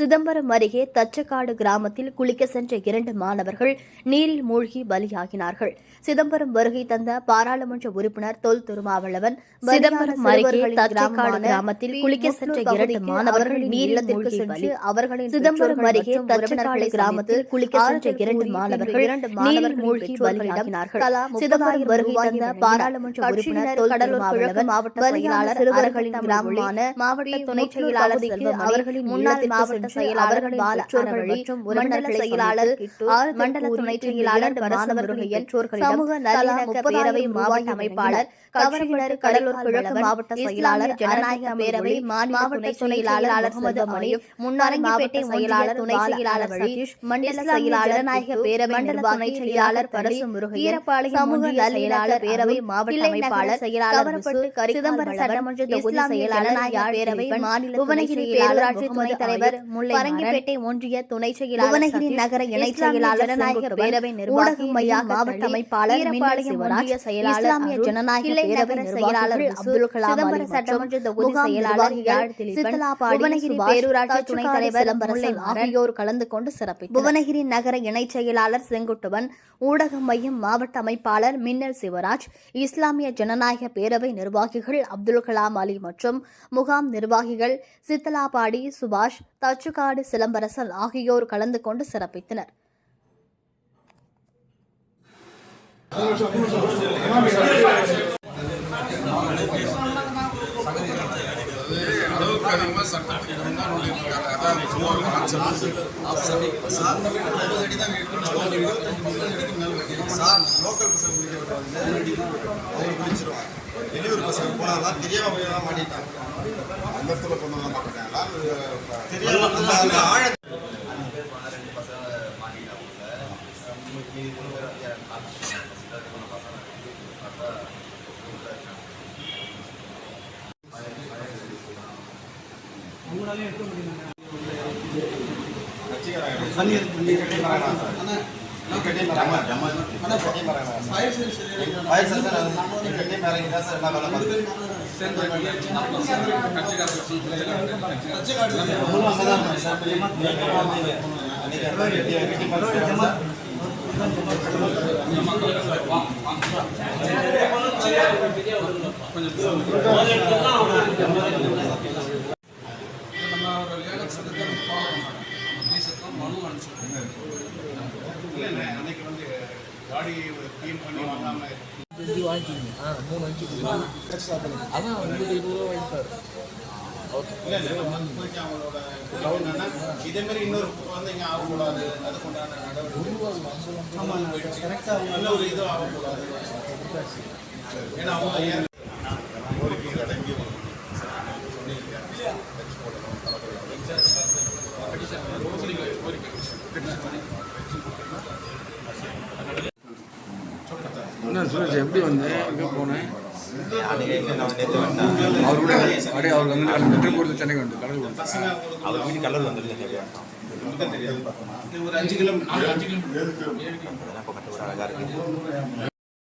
சிதம்பரம் அருகே தச்சக்காடு கிராமத்தில் குளிக்க சென்ற இரண்டு மாணவர்கள் நீரில் மூழ்கி பலியாகினார்கள். சிதம்பரம் வருகை தந்த பாராளுமன்ற உறுப்பினர் தொல் திருமாவளவன் சிதம்பரம் அருகே தச்சக்காடு கிராமத்தில் குளிக்க சென்ற இரண்டு மாணவர்கள் நீரில் மூழ்கி சென்று அவர்களின் சிதம்பரம் அருகே தச்சக்காடு கிராமத்தில் குளிக்க சென்ற இரண்டு மாணவர்கள் நீரில் மூழ்கி பலியாகினார்கள். சிதம்பரம் வருகை தந்த பாராளுமன்ற உறுப்பினர் தொல் திருமாவளவன் மாவட்ட செயலாளர் அவர்களின் கிராமமான மாவட்ட துணை செயலாளர் அவர்களின் முன்னாள் மாவட்ட செயலாளர் பாலச்சோர்கள் மற்றும் மண்டல செயலாளர் மண்டல துணை செயலாளர் மாணவர்கள் சமூக நல்லிணக்க பேரவை மாவட்ட அமைப்பாளர் கவர்னர் கடலூர் கிழக்கு மாவட்ட செயலாளர் ஜனநாயக பேரவை மாவட்ட செயலாளர் அகமது மணி முன்னாள் மாவட்ட செயலாளர் துணை செயலாளர் சதீஷ் மண்டல செயலாளர் ஜனநாயக பேரவை மண்டல துணை செயலாளர் பரசு முருகையன் சமூக செயலாளர் பேரவை மாவட்ட அமைப்பாளர் செயலாளர் சிதம்பரம் சட்டமன்ற தொகுதி செயலாளர் பேரவை மாநில புவனகிரி பேரூராட்சி துணைத் தலைவர் பரங்கிப்பேட்டை ஒன்றிய துணை செயலாளர் புவனகிரி நகர இணை செயலாளர் ஜனநாயக பேரவை நிர்வாகி மையா மாவட்ட அமைப்பாளர் ஈரப்பாளையம் ஒன்றிய செயலாளர் இஸ்லாமிய ஜனநாயக பேரவை செயலாளர் அப்துல் கலாம் சிதம்பரம் சட்டமன்ற தொகுதி செயலாளர் புவனகிரி பேரூராட்சி துணைத் தலைவர் சிதம்பரம் ஆகியோர் கலந்து கொண்டு சிறப்பித்தனர். புவனகிரி நகர இணை செயலாளர் செங்குட்டுவன் ஊடக மையம் மாவட்ட அமைப்பாளர் மின்னல் சிவராஜ் இஸ்லாமிய ஜனநாயக பேரவை நிர்வாகிகள் அப்துல் கலாம் அலி மற்றும் முகாம் நிர்வாகிகள் சித்தலாபாடி சுபாஷ் தச்சுக்காடு சிலம்பரசன் ஆகியோர் கலந்து கொண்டு சிறப்பித்தனர். அளவுக்கு சார் லோக்கல் பசங்க பிடிக்க விடுறாங்க அவங்க பிடிச்சிருவாங்க வெளியூர் பசங்க போனாலாம் தெரியாம போய் தான் மாட்டிட்டாங்க. அந்த இடத்துல கொண்டு வர மாட்டாங்களா தெரியாம ஆழ நம்ம ஒரு லேலக்ஸ் எடுத்து ஃபாலோ பண்ணணும் ப்ளீஸுக்கும் மனு அனுப்பிச்சு அன்னைக்கு வந்து காடி க்ளீன் பண்ணி வாங்காமல் இது வாங்கிக்கிங்க ஆ மூணு வாங்கிக்கிங்க அதான் இருபது ரூபா இல்லை அவங்களோட என்னன்னா இதே மாதிரி இன்னொரு வந்து இங்கே ஆகக்கூடாது அதுக்குண்டான நடவடிக்கை ஒரு இது ஆகக்கூடாது ஏன்னா அவங்க கோரிக்கைகள் அடங்கி என்ன சுரேஷ் எப்படி வந்தேன் எங்கே போனேன் அவர் கூட அப்படியே அவர் வந்து அந்த மெட்ரோ கொடுத்து சென்னைக்கு வந்து கலந்து கொடுத்தேன் அவர் வீட்டு கலர் வந்துருக்கு சரியா ஒரு அஞ்சு கிலோமீட்டர் அஞ்சு கிலோமீட்டர் ஒரு அழகா இருக்கு.